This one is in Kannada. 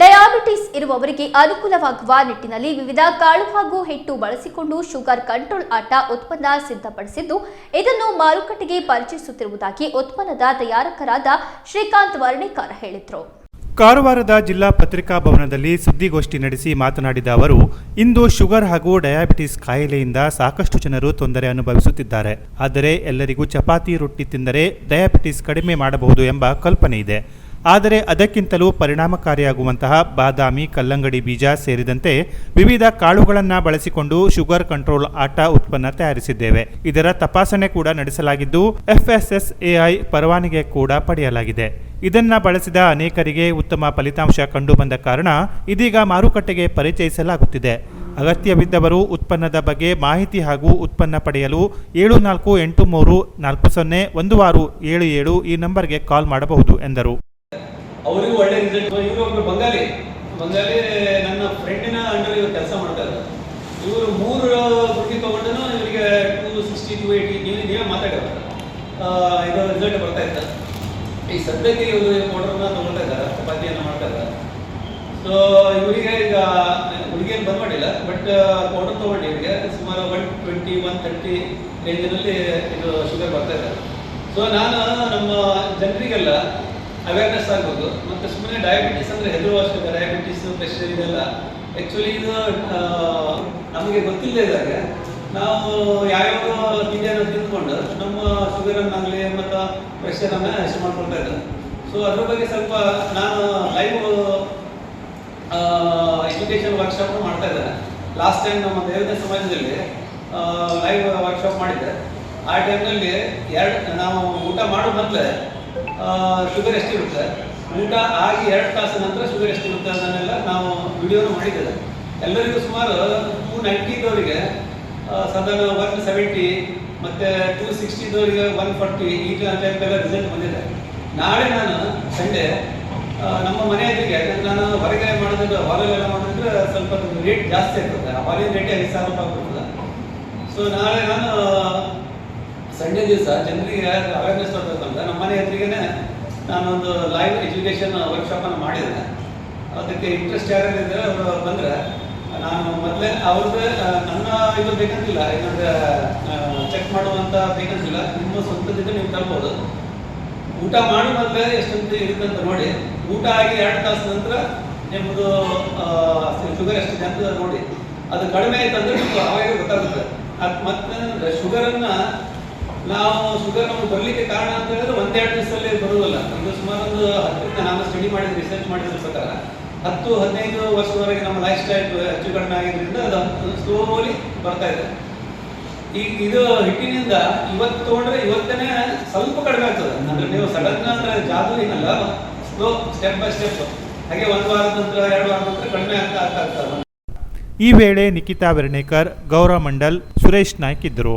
ಡಯಾಬಿಟಿಸ್ ಇರುವವರಿಗೆ ಅನುಕೂಲವಾಗುವ ನಿಟ್ಟಿನಲ್ಲಿ ವಿವಿಧ ಕಾಳು ಹಾಗೂ ಹಿಟ್ಟು ಬಳಸಿಕೊಂಡು ಶುಗರ್ ಕಂಟ್ರೋಲ್ ಆಟ ಉತ್ಪನ್ನ ಸಿದ್ಧಪಡಿಸಿದ್ದು, ಇದನ್ನು ಮಾರುಕಟ್ಟೆಗೆ ಪರಿಚಯಿಸುತ್ತಿರುವುದಾಗಿ ಉತ್ಪನ್ನದ ತಯಾರಕರಾದ ಶ್ರೀಕಾಂತ್ ವರ್ಣೇಕರ್ ಹೇಳಿದರು. ಕಾರವಾರದ ಜಿಲ್ಲಾ ಪತ್ರಿಕಾ ಭವನದಲ್ಲಿ ಸುದ್ದಿಗೋಷ್ಠಿ ನಡೆಸಿ ಮಾತನಾಡಿದ ಅವರು, ಇಂದು ಶುಗರ್ ಹಾಗೂ ಡಯಾಬಿಟಿಸ್ ಕಾಯಿಲೆಯಿಂದ ಸಾಕಷ್ಟು ಜನರು ತೊಂದರೆ ಅನುಭವಿಸುತ್ತಿದ್ದಾರೆ. ಆದರೆ ಎಲ್ಲರಿಗೂ ಚಪಾತಿ ರೊಟ್ಟಿ ತಿಂದರೆ ಡಯಾಬಿಟಿಸ್ ಕಡಿಮೆ ಮಾಡಬಹುದು ಎಂಬ ಕಲ್ಪನೆ ಇದೆ. ಆದರೆ ಅದಕ್ಕಿಂತಲೂ ಪರಿಣಾಮಕಾರಿಯಾಗುವಂತಹ ಬಾದಾಮಿ, ಕಲ್ಲಂಗಡಿ ಬೀಜ ಸೇರಿದಂತೆ ವಿವಿಧ ಕಾಳುಗಳನ್ನು ಬಳಸಿಕೊಂಡು ಶುಗರ್ ಕಂಟ್ರೋಲ್ ಆಟ ಉತ್ಪನ್ನ ತಯಾರಿಸಿದ್ದೇವೆ. ಇದರ ತಪಾಸಣೆ ಕೂಡ ನಡೆಸಲಾಗಿದ್ದು, ಎಫ್ಎಸ್ಎಸ್ಎಐ ಪರವಾನಿಗೆ ಕೂಡ ಪಡೆಯಲಾಗಿದೆ. ಇದನ್ನ ಬಳಸಿದ ಅನೇಕರಿಗೆ ಉತ್ತಮ ಫಲಿತಾಂಶ ಕಂಡುಬಂದ ಕಾರಣ ಇದೀಗ ಮಾರುಕಟ್ಟೆಗೆ ಪರಿಚಯಿಸಲಾಗುತ್ತಿದೆ. ಅಗತ್ಯವಿದ್ದವರು ಉತ್ಪನ್ನದ ಬಗ್ಗೆ ಮಾಹಿತಿ ಹಾಗೂ ಉತ್ಪನ್ನ ಪಡೆಯಲು ಏಳು ನಾಲ್ಕು ಎಂಟು ಮೂರು ನಾಲ್ಕು ಸೊನ್ನೆ ಒಂದು ಆರು ಏಳು ಏಳು ಈ ನಂಬರ್ಗೆ ಕಾಲ್ ಮಾಡಬಹುದು ಎಂದರು. ಅವರಿಗೂ ಒಳ್ಳೆ ರಿಸಲ್ಟ್ ಇವರು ಒಬ್ಬರು ಬಂಗಾಲಿ. ಬಂಗಾಲಿ ನನ್ನ ಫ್ರೆಂಡಿನ ಅಂಡರ್ ಇವರು ಕೆಲಸ ಮಾಡ್ತಾರೆ ಇವರು ಮೂರು ಗುಂಡಿ ತಗೊಂಡು ಇವರಿಗೆ ಟೂ ಸಿಕ್ಸ್ಟಿ ಟು ಏಯ್ಟಿ ನೀವು ನೀವೇ ಮಾತಾಡೋರು ಇದು ರಿಸಲ್ಟ್ ಬರ್ತಾ ಇತ್ತು. ಈ ಸದ್ಯಕ್ಕೆ ಇವರು ಪೌಡರ್ನ ತಗೊಳ್ತಾ ಇದ್ದಾರೆ, ಚಪಾತಿಯನ್ನು ಮಾಡ್ತಾ ಇದ್ದಾರೆ. ಸೊ ಇವರಿಗೆ ಈಗ ಹುಡುಗಿಯನ್ನು ಬಂದ್ ಮಾಡಿಲ್ಲ ಬಟ್ ಪೌಡರ್ ತಗೊಂಡು ಇವರಿಗೆ ಸುಮಾರು ಒನ್ ಟ್ವೆಂಟಿ ಒನ್ ತರ್ಟಿ ರೇಂಜಿನಲ್ಲಿ ಇದು ಶುಗರ್ ಬರ್ತಾ ಇದ್ದಾರೆ ಸೊ ನಾನು ನಮ್ಮ ಜನರಿಗೆಲ್ಲ ಅವೇರ್ನೆಸ್ ಆಗ್ಬೋದು. ಮತ್ತು ಸುಮ್ಮನೆ ಡಯಾಬಿಟಿಸ್ ಅಂದರೆ ಹೆದರುವಷ್ಟು ಡಯಾಬಿಟಿಸ್ ಪ್ರೆಷರ್ ಇದೆಲ್ಲ. ಆ್ಯಕ್ಚುಲಿ ಇದು ನಮಗೆ ಗೊತ್ತಿಲ್ಲದೆ ಇದ್ದಾಗ ನಾವು ಯಾವ್ಯಾವ ತಿಂಡಿಯನ್ನು ತಿಂದ್ಕೊಂಡು ನಮ್ಮ ಶುಗರನ್ನಾಗಲಿ ಮತ್ತು ಪ್ರೆಷರನ್ನು ಹೆಚ್ಚು ಮಾಡ್ಕೊಳ್ತಾ ಇದ್ದಾರೆ. ಸೊ ಅದ್ರ ಬಗ್ಗೆ ಸ್ವಲ್ಪ ನಾನು ಲೈವ್ ಎಜುಕೇಷನ್ ವರ್ಕ್ಶಾಪ್ ಮಾಡ್ತಾ ಇದ್ದಾರೆ ಲಾಸ್ಟ್ ಟೈಮ್ ನಮ್ಮ ದೇವದ ಸಮಾಜದಲ್ಲಿ ಲೈವ್ ವರ್ಕ್ಶಾಪ್ ಮಾಡಿದ್ದೆ. ಆ ಟೈಮ್ನಲ್ಲಿ ಎರಡು, ನಾವು ಊಟ ಮಾಡೋ ಮೊದಲೇ ಶುಗರ್ ಎಷ್ಟಿರುತ್ತೆ ಊಟ ಆಗಿ ಎರಡು ತಾಸು ನಂತರ ಶುಗರ್ ಎಷ್ಟಿರುತ್ತೆ ಅದನ್ನೆಲ್ಲ ನಾವು ವಿಡಿಯೋನ ಮಾಡಿದ್ದೇವೆ. ಎಲ್ಲರಿಗೂ ಸುಮಾರು ಟೂ ನೈಂಟಿದವರಿಗೆ ಸದನ ಒನ್ ಸೆವೆಂಟಿ ಮತ್ತು ಟೂ ಸಿಕ್ಸ್ಟಿದವರಿಗೆ ಒನ್ ಫಾರ್ಟಿ ಈ ಟೈಪೆಲ್ಲ ರಿಸಲ್ಟ್ ಬಂದಿದೆ. ನಾಳೆ ನಾನು ಸಂಡೇ ನಮ್ಮ ಮನೆ ಎದುರಿಗೆ ನಾನು ಹೊರಗೆ ಮಾಡಿದ್ರೆ ಹಾಲಲ್ಲೆಲ್ಲ ಮಾಡಿದ್ರೆ ಸ್ವಲ್ಪ ರೇಟ್ ಜಾಸ್ತಿ ಆಗ್ತದೆ. ಆ ಹಾಲಿನ ರೇಟೇ ಐದು ಸಾವಿರ ರೂಪಾಯಿ ಸೊ ನಾಳೆ ನಾನು ಸಂಡೇ ದಿವಸ ಜನರಿಗೆ ಅವೇರ್ನೆಸ್ ಅಂತ. ನಮ್ಮ ಮನೆ ಎದುರಿಗೇನೆ ನಾನೊಂದು ಲೈವ್ ಎಜುಕೇಷನ್ ವರ್ಕ್ಶಾಪನ್ನು ಮಾಡಿದ್ದೆ ಅದಕ್ಕೆ ಇಂಟ್ರೆಸ್ಟ್ ಯಾರ್ಯಾರಿದ್ರೆ ಅವರು ಬಂದರೆ, ನಾನು ಮೊದಲೇ ಅವ್ರದ್ದು ನನ್ನ ಇದು ಬೇಕಂತಿಲ್ಲ ಏನಂದ್ರೆ ಚೆಕ್ ಮಾಡುವಂಥ ಬೇಕಂತಿಲ್ಲ ನಿಮ್ಮ ಸ್ವಂತದಿಂದ ನೀವು ತರ್ಬೋದು ಊಟ ಮಾಡಿ ಮೊದಲೇ ಎಷ್ಟಂತ ಇರುತ್ತೆ ಅಂತ ನೋಡಿ. ಊಟ ಆಗಿ ಎರಡು ತಾಸು ನಂತರ ನಿಮ್ಮದು ಶುಗರ್ ಎಷ್ಟಿದೆ ಅಂತ ನೋಡಿ. ಅದು ಕಡಿಮೆ ಆಯ್ತು ಅಂದರೆ ನಿಮ್ಗೆ ಅವಾಗ ಗೊತ್ತಾಗುತ್ತೆ. ಅದು ಮತ್ತೆ ಶುಗರನ್ನ ನಾವು ಶುಗರ್ ನಮ್ಗೆ ಬರಲಿಕ್ಕೆ ಕಾರಣ ಅಂತ ಹೇಳಿದ್ರೆ ಒಂದೆರಡು ದಿವಸದಲ್ಲಿ ಬರುವುದಿಲ್ಲ. ನಮ್ಗೆ ಸುಮಾರು ಒಂದು ಹತ್ತರಿಂದ ನಾನು ಸ್ಟಡಿ ಮಾಡಿದ ರಿಸರ್ಚ್ ಮಾಡಿದ ಪ್ರಕಾರ. ಹತ್ತು, ಹದಿನೈದು ವರ್ಷದವರೆಗೆ ನಮ್ಮ ಲೈಫ್ ಸ್ಟೈಲ್ ಹೆಚ್ಚು ಕಡಿಮೆ ಆಗಿದ್ರಿಂದ ಅದು ಸ್ಲೋಲಿ ಬರ್ತಾ ಇದೆ. ಈಗ ಇದು ಹಿಟ್ಟಿನಿಂದ ಇವತ್ತು ತಗೊಂಡ್ರೆ ಇವತ್ತೇನೆ ಸ್ವಲ್ಪ ಕಡಿಮೆ ಆಗ್ತದೆ. ಅಂದ್ರೆ ನೀವು ಸಡನ್ ಅಂದ್ರೆ ಜಾದು ಏನಲ್ಲ ಸ್ಲೋ ಸ್ಟೆಪ್ ಬೈ ಸ್ಟೆಪ್ ಹಾಗೆ ಒಂದು ವಾರದ ನಂತರ, ಎರಡು ವಾರದ ನಂತರ ಕಡಿಮೆ ಆಗ್ತಾ ಆಗ್ತಾ ಈ ವೇಳೆ ನಿಖಿತಾ ವೆರ್ಣೇಕರ್ ಗೌರವ ಮಂಡಲ್, ಸುರೇಶ್ ನಾಯ್ಕ್ ಇದ್ದರು.